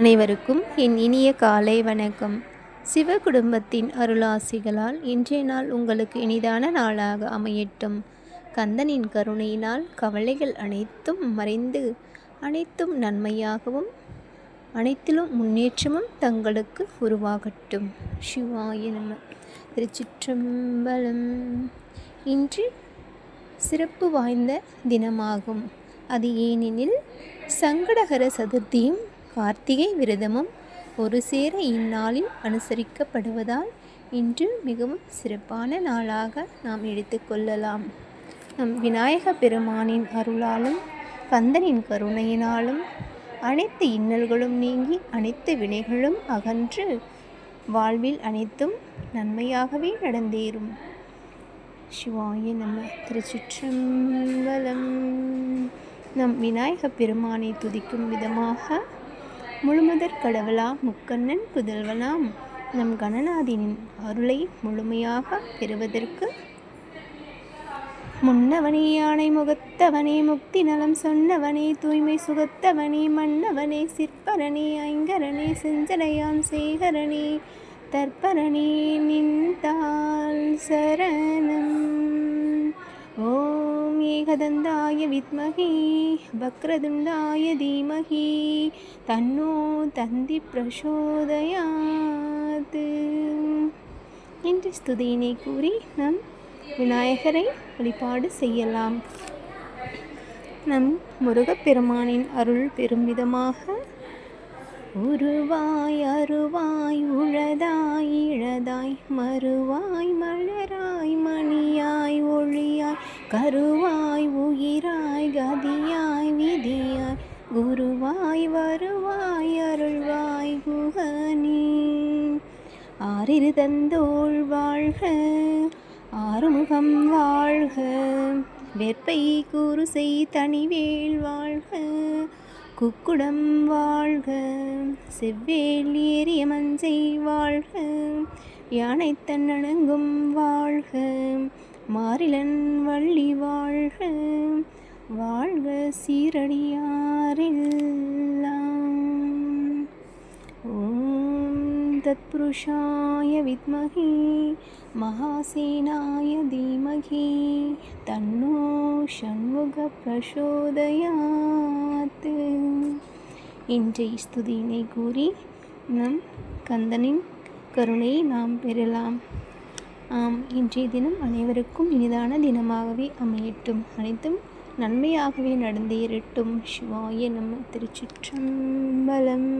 அனைவருக்கும் என் இனிய காலை வணக்கம். சிவ குடும்பத்தின் அருளாசிகளால் இன்றைய நாள் உங்களுக்கு இனிதான நாளாக அமையட்டும். கந்தனின் கருணையினால் கவலைகள் அனைத்தும் மறைந்து அனைத்தும் நன்மையாகவும் அனைத்திலும் முன்னேற்றமும் தங்களுக்கு உருவாகட்டும். சிவாய நம. திருச்சிற்றம்பலம். இன்று சிறப்பு வாய்ந்த தினமாகும். அது ஏனெனில் சங்கடகர சதுர்த்தியும் கார்த்திகை விரதமும் ஒரு சேர இந்நாளில் அனுசரிக்கப்படுவதால் இன்று மிகவும் சிறப்பான நாளாக நாம் எடுத்துக்கொள்ளலாம் நம் விநாயக பெருமானின் அருளாலும் கந்தனின் கருணையினாலும் அனைத்து இன்னல்களும் நீங்கி அனைத்து வினைகளும் அகன்று வாழ்வில் அனைத்தும் நன்மையாகவே நடந்தேறும். சிவாய நம்ம திருச்சிற்றம்பலம். நம் விநாயக பெருமானை துதிக்கும் விதமாக முழுமுதற் கடவுளா முக்கண்ணன் புதல்வனாம். நம் கணநாதினின் அருளை முழுமையாக பெறுவதற்கு முன்னவனே யானை முகத்தவனே முக்தி நலம் சொன்னவனே தூய்மை சுகத்தவனே மன்னவனே சிற்பரனே ஐங்கரனே செஞ்சலையாம் சேகரனே தற்பரனே நின்றால் சரண ஓம் ஏகதந்தாய வித்மகி வக்ரதுண்டாய தீமகி தன்னோ தந்தி பிரசோதயாத். என்று ஸ்துதியினை கூறி நம் விநாயகரை வழிபாடு செய்யலாம். நம் முருகப்பெருமானின் அருள் பெரும் விதமாக உருவாய் அருவாய் உழதாய் இழதாய் மறுவாய் மழை கருவாய் உயிராய் கதியாய் விதியாய் குருவாய் வருவாய் அருள்வாய் குகனி. ஆறிரு தந்தோள் வாழ்க ஆறுமுகம் வாழ்க வெற்பை குருசை தனிவேல் வாழ்க குக்குடம் வாழ்க செவ்வேல் ஏறிய மஞ்சை வாழ்க யானை தன்னணங்கும் வாழ்க மாறிலன் வள்ளி வாழ்க வாழ்க சீரடியாரெல்லாம். ஓம் தத்புருஷாய வித்மகி மகாசேனாய தீமகி தன்னோ ஷண்முக பிரசோதயாத்து இன்றைய ஸ்துதியினை கூறி நம் கந்தனின் கருணையை நாம் பெறலாம். இன்றைய தினம் அனைவருக்கும் இனிதான தினமாகவே அமையட்டும். அனைத்தும் நன்மையாகவே நடந்தேறட்டும். சிவாய நம்ம திருச்சிற்றம்பலம்.